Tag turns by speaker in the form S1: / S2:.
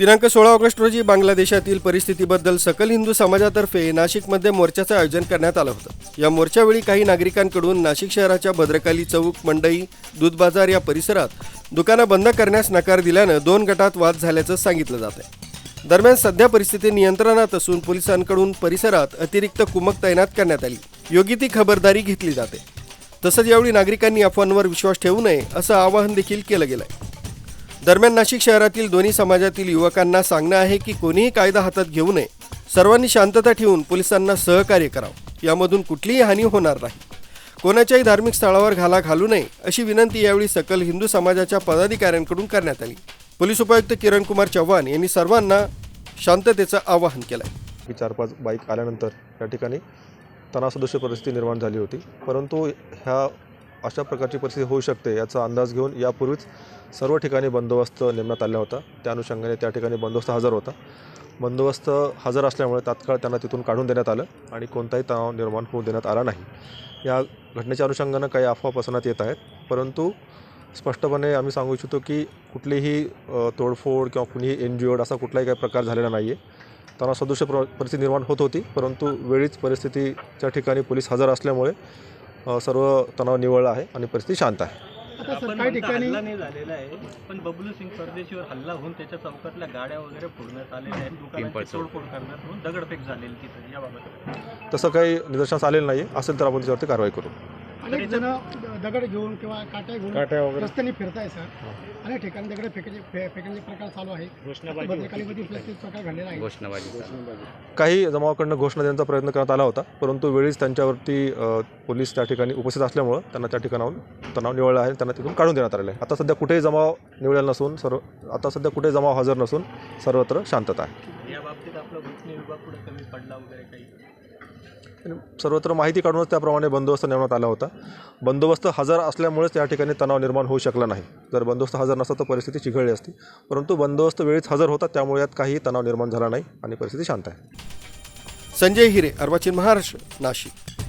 S1: दिनांक सोळा ऑगस्ट रोजी बांगलादेशातील परिस्थितीबद्दल सकल हिंदू समाजातर्फे नाशिकमध्ये मोर्चाचं आयोजन करण्यात आलं होतं. या मोर्चावेळी काही नागरिकांकडून नाशिक शहराच्या भद्रकाली चौक मंडई दूध बाजार या परिसरात दुकानं बंद करण्यास नकार दिल्यानं दोन गटात वाद झाल्याचं सांगितलं जात आहे. दरम्यान सध्या परिस्थिती नियंत्रणात असून पोलिसांकडून परिसरात अतिरिक्त कुमक तैनात करण्यात आली. योग्य ती खबरदारी घेतली जाते. तसंच यावेळी नागरिकांनी अफवांवर विश्वास ठेवू नये असं आवाहन देखील केलं गेलं आहे दरम्यान नाशिक शहरातील दोन्ही समाजातील युवकांना सांगणं आहे की कोणीही कायदा हातात घेऊ नये. सर्वांनी शांतता ठेवून पोलिसांना सहकार्य करावं. यामधून कुठलीही हानी होणार नाही. कोणाच्याही धार्मिक स्थळावर घाला घालू नये अशी विनंती यावेळी सकल हिंदू समाजाच्या पदाधिकाऱ्यांकडून करण्यात आली. पोलीस उपायुक्त किरण कुमार चव्हाण यांनी सर्वांना शांततेचं आवाहन केलं आहे
S2: चार पाच बाईक आल्यानंतर या ठिकाणी तणावसदृश्य परिस्थिती निर्माण झाली होती. परंतु ह्या अशा प्रकारची परिस्थिती होऊ शकते याचा अंदाज घेऊन यापूर्वीच सर्व ठिकाणी बंदोबस्त नेमण्यात आला होता. त्या अनुषंगाने त्या ठिकाणी बंदोबस्त हजर होता. बंदोबस्त हजर असल्यामुळे तात्काळ त्यांना तिथून काढून देण्यात आलं आणि कोणताही तणाव निर्माण होऊ देण्यात आला नाही. या घटनेच्या अनुषंगानं काही अफवा पसरण्यात येत आहेत. परंतु स्पष्टपणे आम्ही सांगू इच्छितो की कुठलीही तोडफोड किंवा कुणीही एनजीओड असा कुठलाही काही प्रकार झालेला नाही आहे त्यांना सदृश प्र परिस्थिती निर्माण होत होती परंतु वेळीच परिस्थितीच्या ठिकाणी पोलीस हजर असल्यामुळे सर्व तणाव निवळला आहे आणि परिस्थिती शांत आहे.
S3: आता सर
S4: आपण
S3: काही
S4: म्हणता
S3: ठिकाणी
S4: हल्ला नाही झालेला आहे पण बबलू सिंग परदेशीवर हल्ला होऊन त्याच्या चौकातल्या गाड्या वगैरे फोडण्यात आलेल्या आहेत. दुकानाची तोडफोड करण्यात होऊन दगडफेक झालेली तिथे याबाबत
S2: तसं काही निदर्शनास आलेलं नाही. आहे असेल तर आपण त्याच्यावरती कारवाई करू.
S3: अनेक जण दगड घेऊन किंवा काट्या घेऊन रस्त्याने फिरताय सर. अनेक ठिकाणी दगड फे- फेकण्याचे प्रकार चालू आहे भद्रकालीमध्ये प्लास्टिक प्रकार घडलेला आहे
S2: काही जमावाकडनं घोषणा देण्याचा प्रयत्न करण्यात आला होता परंतु वेळीच त्यांच्यावरती अ, पोलीस त्या ठिकाणी उपस्थित असल्यामुळं त्यांना त्या ठिकाणाहून तणाव निवळला आहे त्यांना तिथून काढून देण्यात आलेलं आहे. आता सध्या कुठेही जमाव निवळलेला नसून सर्व आता सध्या कुठेही जमाव हजर नसून सर्वत्र शांतता आहे.
S4: या बाबतीत आपला गोपनीय विभाग पुढे कमी पडला वगैरे काही?
S2: सर्वत्र माहिती काढूनच त्याप्रमाणे बंदोबस्त नेमण्यात आला होता. बंदोबस्त हजर असल्यामुळेच त्या ठिकाणी तणाव निर्माण होऊ शकला नाही. जर बंदोबस्त हजर नसता तर परिस्थिती चिघळली असती. परंतु बंदोबस्त वेळीच हजर होता त्यामुळे यात काही तणाव निर्माण झाला नाही आणि परिस्थिती शांत आहे.
S1: संजय हिरे अर्वाचीन महाराष्ट्र नाशिक.